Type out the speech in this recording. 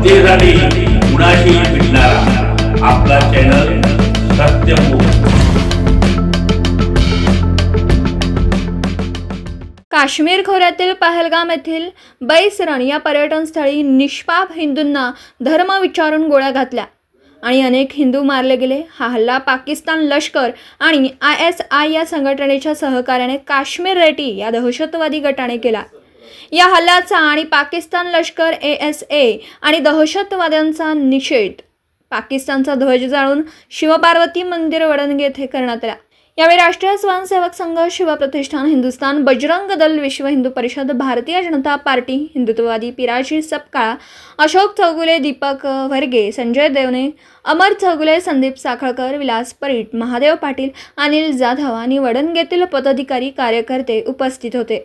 जनतेसाठी कुणाशी भेटणारा आपला चॅनल सत्यमुख काश्मीर खोऱ्यातील पहलगाम येथील बैसरण या पर्यटनस्थळी निष्पाप हिंदूंना धर्म विचारून गोळ्या घातल्या. आणि अनेक हिंदू मारले गेले. हा हल्ला पाकिस्तान लष्कर आणि आय एस आय या संघटनेच्या सहकार्याने काश्मीर रेटी या दहशतवादी गटाने केला. या हल्ल्याचा आणि पाकिस्तान लष्कर ए एस ए आणि दहशतवाद्यांचा निषेध. पाकिस्तानचा ध्वज जाळून शिवपार्वती मंदिर वडणगे येथे करण्यात आला. यावेळी राष्ट्रीय स्वयंसेवक संघ शिवप्रतिष्ठान हिंदुस्थान बजरंग दल विश्व हिंदू परिषद भारतीय जनता पार्टी हिंदुत्ववादी पिराजी सपकाळा अशोक चौगुले दीपक वर्गे संजय देवने अमर चौगुले संदीप साखळकर विलास परीट महादेव पाटील अनिल जाधव आणि वडणगेतील पदाधिकारी कार्यकर्ते उपस्थित होते.